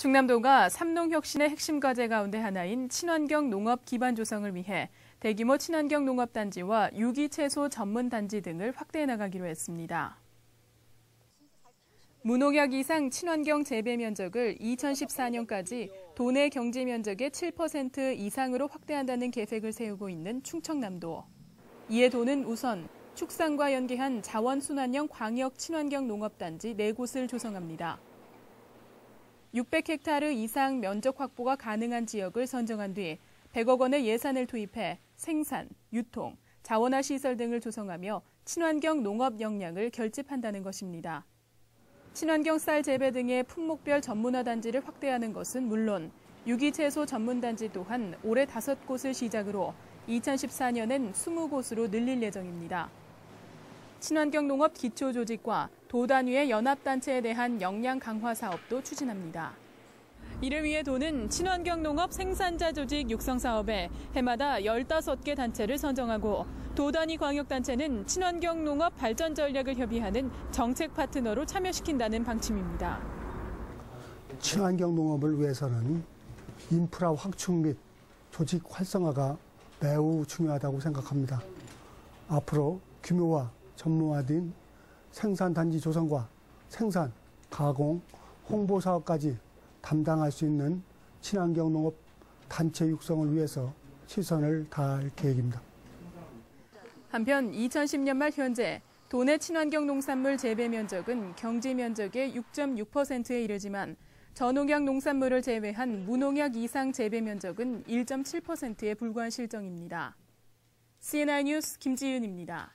충남도가 삼농혁신의 핵심 과제 가운데 하나인 친환경 농업 기반 조성을 위해 대규모 친환경 농업 단지와 유기채소 전문 단지 등을 확대해 나가기로 했습니다. 무농약 이상 친환경 재배 면적을 2014년까지 도내 경제 면적의 7% 이상으로 확대한다는 계획을 세우고 있는 충청남도. 이에 도는 우선 축산과 연계한 자원순환형 광역 친환경 농업단지 4곳을 조성합니다. 600헥타르 이상 면적 확보가 가능한 지역을 선정한 뒤 100억 원의 예산을 투입해 생산, 유통, 자원화 시설 등을 조성하며 친환경 농업 역량을 결집한다는 것입니다. 친환경 쌀 재배 등의 품목별 전문화 단지를 확대하는 것은 물론 유기채소 전문 단지 또한 올해 5곳을 시작으로 2014년엔 20곳으로 늘릴 예정입니다. 친환경 농업 기초 조직과 도 단위의 연합단체에 대한 역량 강화 사업도 추진합니다. 이를 위해 도는 친환경 농업 생산자 조직 육성 사업에 해마다 15개 단체를 선정하고 도 단위 광역단체는 친환경 농업 발전 전략을 협의하는 정책 파트너로 참여시킨다는 방침입니다. 친환경 농업을 위해서는 인프라 확충 및 조직 활성화가 매우 중요하다고 생각합니다. 앞으로 규모와 전문화된 생산단지 조성과 생산, 가공, 홍보 사업까지 담당할 수 있는 친환경 농업 단체 육성을 위해서 최선을 다할 계획입니다. 한편 2010년 말 현재 도내 친환경 농산물 재배 면적은 경지 면적의 6.6%에 이르지만 저농약 농산물을 제외한 무농약 이상 재배 면적은 1.7%에 불과한 실정입니다. CNI 뉴스 김지윤입니다.